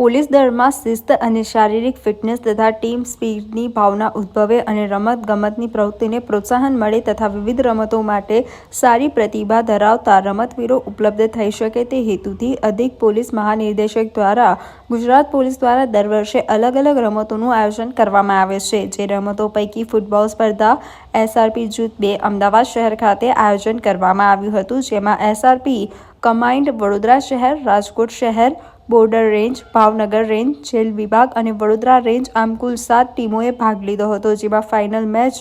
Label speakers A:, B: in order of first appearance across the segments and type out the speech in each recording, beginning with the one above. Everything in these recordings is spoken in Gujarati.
A: પોલીસ દળમાં શિસ્ત અને શારીરિક ફિટનેસ તથા ટીમ સ્પિરિટની ભાવના ઉદ્ભવે અને રમત ગમતની પ્રવૃત્તિને પ્રોત્સાહન મળે તથા વિવિધ રમતો માટે સારી પ્રતિભા ધરાવતા રમતવીરો ઉપલબ્ધ થઈ શકે તે હેતુથી અધિક પોલીસ મહાનિર્દેશક દ્વારા ગુજરાત પોલીસ દ્વારા દર વર્ષે અલગ અલગ રમતોનું આયોજન કરવામાં આવે છે, જે રમતો પૈકી ફૂટબોલ સ્પર્ધા, એસઆરપી જૂથ બે અમદાવાદ શહેર ખાતે આયોજન કરવામાં આવ્યું હતું, જેમાં એસઆરપી, કમાઇન્ડ વડોદરા શહેર, રાજકોટ શહેર border range, Bhavnagar range, jail વિભાગ અને વડોદરા રેન્જ આમ કુલ સાત ટીમોએ ભાગ લીધો હતો, જેમાં ફાઇનલ મેચ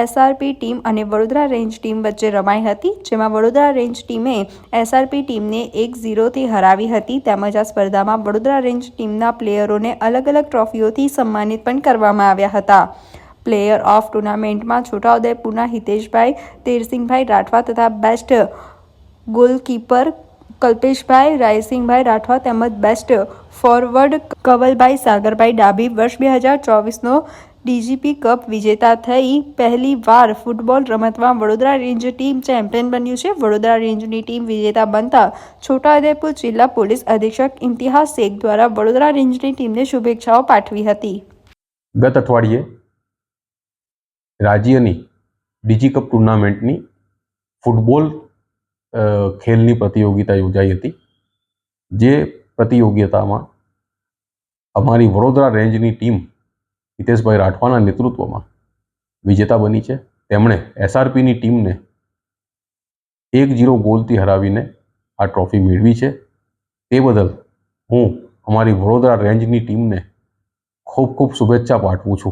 A: એસઆરપી ટીમ અને વડોદરા રેન્જ ટીમ વચ્ચે રમાઈ હતી, જેમાં વડોદરા રેન્જ ટીમે એસઆરપી ટીમને એક ઝીરોથી હરાવી હતી, તેમજ આ સ્પર્ધામાં વડોદરા રેન્જ ટીમના પ્લેયરોને અલગ અલગ ટ્રોફીઓથી સન્માનિત પણ કરવામાં આવ્યા હતા. પ્લેયર ઓફ ટુર્નામેન્ટમાં છોટાઉદેપુરના હિતેશભાઈ, તેરસિંહભાઈ રાઠવા તથા બેસ્ટ ગોલકીપર કલ્પેશભાઈ, રાયસિંહભાઈ રાઠવા તેમજ બેસ્ટ ફોરવર્ડ કવલભાઈ સાગરભાઈ ડાભી વર્ષ બે હજાર ચોવીસનો ડીજીપી કપ વિજેતા થઈ. પહેલી વાર ફૂટબોલ રમતમાં વડોદરા રેન્જ ટીમ ચેમ્પિયન બન્યું છે. વડોદરા રેન્જની ટીમ વિજેતા બનતા છોટાઉદેપુર જિલ્લા પોલીસ અધિક્ષક ઇમ્તિહાસ શેખ દ્વારા વડોદરા રેન્જની ટીમને શુભેચ્છાઓ પાઠવી હતી.
B: ગત અઠવાડિયે રાજ્યની ડીજી કપ ટુર્નામેન્ટની ફૂટબોલ ખેલની પ્રતિયોગિતા યોજાઈ હતી. જે પ્રતિયોગિતામાં અમારી વડોદરા રેન્જની ટીમ હિતેશભાઈ રાઠવાના નેતૃત્વમાં વિજેતા બની છે. તેમણે એસઆરપીની ટીમને એક જીરો ગોલથી હરાવીને આ ટ્રોફી મેળવી છે. તે બદલ હું અમારી વડોદરા રેન્જની ટીમને ખૂબ ખૂબ શુભેચ્છા પાઠવું છું.